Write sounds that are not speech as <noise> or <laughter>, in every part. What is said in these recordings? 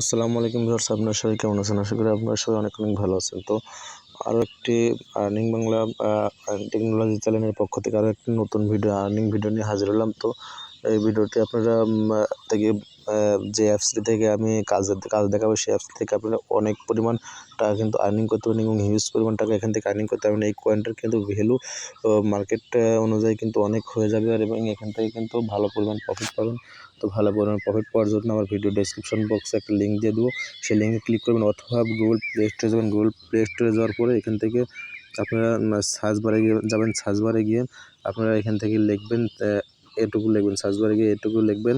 আসসালামু আলাইকুম ভিউয়ার্স, আপনার সবাই কেমন আছেন? আশা করি আপনারা সবাই অনেক অনেক ভালো আছেন। তো আরও একটি আর্নিং বাংলা টেকনোলজি চ্যানেলের পক্ষ থেকে আরও একটি নতুন ভিডিও আর্নিং ভিডিও নিয়ে হাজির হলাম। তো এই ভিডিওটি আপনারা থেকে যে অ্যাপসটি থেকে আমি কাজ কাজ দেখাবো, সেই অ্যাপস থেকে আপনারা অনেক পরিমাণ টাকা কিন্তু আর্নিং করতে পারেন এবং হিউজ পরিমাণ টাকা এখান থেকে আর্নিং করতে পারবেন এই কয়েনটার কিন্তু ভ্যালু মার্কেট অনুযায়ী কিন্তু অনেক হয়ে যাবে আর এবং এখান থেকে কিন্তু ভালো পরিমাণ প্রফিট পাবেন। তো ভালো পরিমাণ প্রফিট পাওয়ার জন্য আমার ভিডিও ডেসক্রিপশন বক্সে একটা লিঙ্ক দিয়ে দেবো। সেই লিঙ্কে ক্লিক করবেন অথবা গুগল প্লে স্টোরে যাবেন। গুগল প্লে স্টোরে যাওয়ার পরে এখান থেকে আপনারা সার্চ বারে গিয়ে যাবেন। সার্চ বারে গিয়ে আপনারা এখান থেকে লিখবেন এটুকু লিখবেন। সার্চ বারে গিয়ে এটুকু লিখবেন।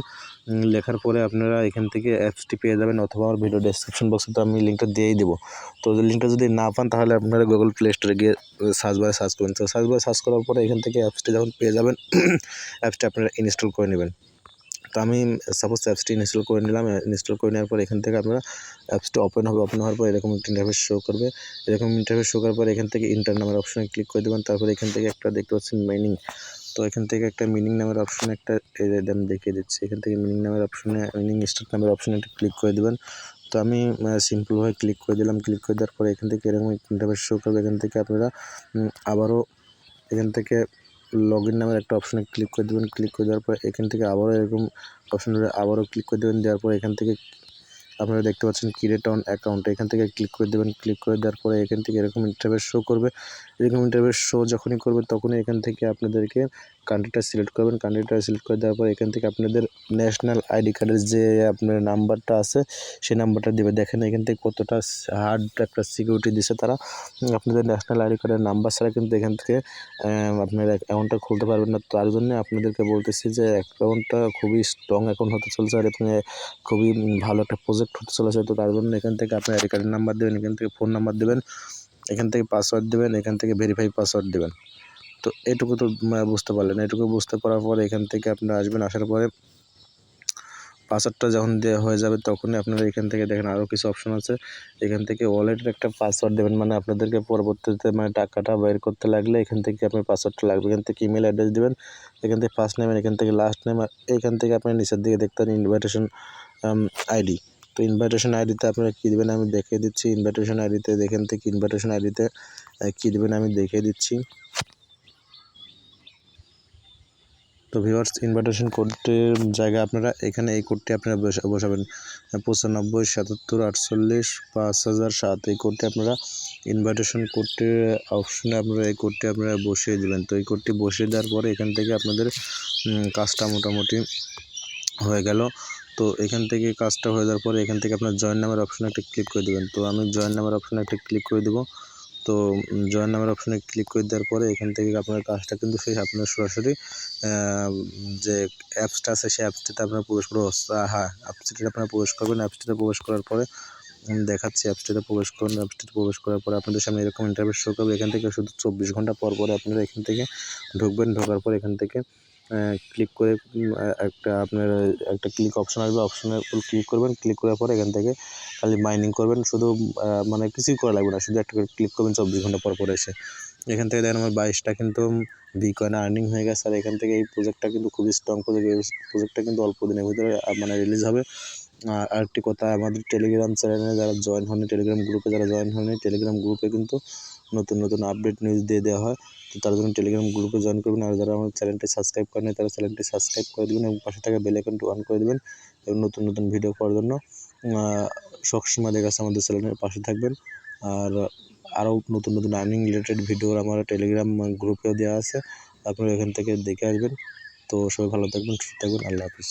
লেখার পরে আপনারা এখান থেকে অ্যাপসটি পেয়ে যাবেন অথবা আমার ভিডিও ডেসক্রিপশন বক্সে তো আমি লিঙ্কটা দিয়েই দেবো। তো লিঙ্কটা যদি না পান, তাহলে আপনারা গুগল প্লে স্টোরে গিয়ে সার্চ বারে সার্চ করবেন তো সার্চ বারে সার্চ করার পরে এখান থেকে অ্যাপসটি যখন পেয়ে যাবেন <coughs> অ্যাপসটি আপনারা ইনস্টল করে নেবেন। তো আমি সাপোজ অ্যাপসটি ইনস্টল করে নিলাম ইনস্টল করে নেওয়ার পর এখান থেকে আপনারা অ্যাপসটি ওপেন হবে। ওপেন হওয়ার পর এরকম একটা শো করবে। এরকম ইন্টারফেস শো করার পর এখান থেকে ইন্টার নামের অপশনে ক্লিক করে দেবেন। তারপরে এখান থেকে একটা দেখতে পাচ্ছেন মিনিং তো এখান থেকে একটা মিনিং নামের অপশনে একটা আমি দেখিয়ে দিচ্ছি। এখান থেকে মিনিং নামের অপশানে মিনিং স্টার্ট নামের অপশনে একটা ক্লিক করে দেবেন। তো আমি সিম্পলভাবে ক্লিক করে দিলাম। ক্লিক করে দেওয়ার পরে এখান থেকে এরকম ইন্টারফেস শো করবে। এখান থেকে আপনারা আবারও এখান থেকে লগ ইন নামের একটা অপশনে ক্লিক করে দেবেন। ক্লিক করে দেওয়ার পর এখান থেকে আবারও এরকম অপশন আবারও ক্লিক করে দেবেন। দেওয়ার পর এখান থেকে আপনারা দেখতে পাচ্ছেন ক্রিয়েট অন অ্যাকাউন্ট এখান থেকে ক্লিক করে দেবেন ক্লিক করে দেওয়ার পরে এখান থেকে এরকম ইন্টারভেস শো করবে। এরকম ইন্টারভেস শো যখনই করবে তখনই এখান থেকে আপনাদেরকে কান্ট্রিটা সিলেক্ট করবেন। কান্ট্রিটা সিলেক্ট করে দেওয়ার পর এখান থেকে আপনাদের ন্যাশনাল আইডি কার্ডের যে আপনার নাম্বারটা আছে, সেই নাম্বারটা দেবে। দেখেন এখান থেকে কতটা হার্ড একটা সিকিউরিটি দিছে তারা। আপনাদের ন্যাশনাল আইডি কার্ডের নাম্বার ছাড়া কিন্তু এখান থেকে আপনার অ্যাকাউন্টটা খুলতে পারবেন না। তার জন্য আপনাদেরকে বলতেছি যে অ্যাকাউন্টটা খুবই স্ট্রং অ্যাকাউন্ট হতে চলছে। আর এখানে খুবই ভালো একটা প্রজেক্ট চলেছে তো তার জন্য এখান থেকে আপনার আইডি কার্ডের নাম্বার দেবেন এখান থেকে ফোন নাম্বার দেবেন এখান থেকে পাসওয়ার্ড দেবেন এখান থেকে ভেরিফাই পাসওয়ার্ড দেবেন তো এটুকু তো বুঝতে পারলেন এটুকু বুঝতে পারার পরে এখান থেকে আপনারা আসবেন আসার পরে পাসওয়ার্ডটা যখন দেওয়া হয়ে যাবে তখনই আপনারা এখান থেকে দেখেন আরও কিছু অপশন আছে এখান থেকে ওয়ালেটের একটা পাসওয়ার্ড দেবেন মানে আপনাদেরকে পরবর্তীতে মানে টাকাটা বের করতে লাগলে এখান থেকে আপনার পাসওয়ার্ডটা লাগবে এখান থেকে ইমেল অ্যাড্রেস দেবেন এখান থেকে ফার্স্ট নেম এখান থেকে লাস্ট নেম এখান থেকে আপনার নিচের দিকে দেখতে ইনভাইটেশন আইডি তো ইনভাইটেশন আইডিতে আপনারা কী দেবেন, আমি দেখিয়ে দিচ্ছি। ইনভাইটেশন আইডিতে এখান থেকে ইনভাইটেশন আইডিতে কী দেবেন, আমি দেখিয়ে দিচ্ছি। তো ভিউয়ার্স ইনভাইটেশন কোডের জায়গায় আপনারা এখানে এই কোডটি আপনারা বসা- বসাবেন। পঁচানব্বই, সাতাত্তর, আটচল্লিশ, পাঁচ হাজার, সাত, এই কোডটি আপনারা ইনভাইটেশন কোডটির অপশনে আপনারা এই কোডটি আপনারা বসিয়ে দেবেন। তো এই কোডটি বসিয়ে দেওয়ার পরে এখান থেকে আপনাদের কাজটা মোটামুটি হয়ে গেল। তো এখান থেকে কাজটা হয়ে যাওয়ার পরে এখান থেকে আপনার জয়েন নামের অপশনে একটা ক্লিক করে দেবেন। তো আমি জয়েন নামের অপশনে একটা ক্লিক করে দেবো। তো জয়েন নামের অপশনে ক্লিক করে দেওয়ার পরে এখান থেকে আপনার কাজটা কিন্তু শেষ। আপনার সরাসরি যে অ্যাপসটা আছে সেই অ্যাপসটিতে আপনার প্রবেশ করব হ্যাঁ অ্যাপসটিতে আপনার প্রবেশ করবেন। অ্যাপসটিতে প্রবেশ করার পরে দেখাচ্ছি অ্যাপসটিতে প্রবেশ করুন। অ্যাপসটিতে প্রবেশ করার পরে আপনাদের সামনে এরকম ইন্টারভিউ শো করবে। এখান থেকে শুধু চব্বিশ ঘণ্টা পর পরে আপনারা এখান থেকে ঢুকবেন। ঢোকার পর এখান থেকে ক্লিক করে একটা আপনার একটা ক্লিক অপশন আসবে অপশনের উপর ক্লিক করবেন ক্লিক করার পরে এখান থেকে খালি মাইনিং করবেন, শুধু মানে কিছুই করা লাগবে না, শুধু একটা করে ক্লিক করবেন চব্বিশ ঘণ্টা পর পর এসে। এখান থেকে দেখেন আমার বাইশটা কিন্তু বি কয়েন আর্নিং হয়ে গেছে, আর এখান থেকে এই প্রজেক্টটা কিন্তু খুবই স্ট্রং প্রজেক্ট এই প্রজেক্টটা কিন্তু অল্প দিনের ভিতরে মানে রিলিজ হবে। আর আরেকটি কথা, আমাদের টেলিগ্রাম চ্যানেলে যারা জয়েন হয়নি টেলিগ্রাম গ্রুপে যারা জয়েন হয়নি টেলিগ্রাম গ্রুপে কিন্তু নতুন নতুন আপডেট নিউজ দিয়ে দেওয়া হয়, তো তার জন্য টেলিগ্রাম গ্রুপে জয়েন করবেন আর যারা আমার চ্যানেলটি সাবস্ক্রাইব করেন তারা চ্যানেলটি সাবস্ক্রাইব করে দেবেন এবং পাশে থাকা বেল আইকনটি অন করে দেবেন এবং নতুন নতুন ভিডিও পাওয়ার জন্য সবসময় কাছে আমাদের চ্যানেলের পাশে থাকবেন। আর আরও নতুন নতুন আর্নিং রিলেটেড ভিডিও আমার টেলিগ্রাম গ্রুপেও দেওয়া আছে, আপনারা এখান থেকে দেখে আসবেন। তো সবাই ভালো থাকবেন, সুস্থ থাকবেন, আল্লাহ হাফিজ।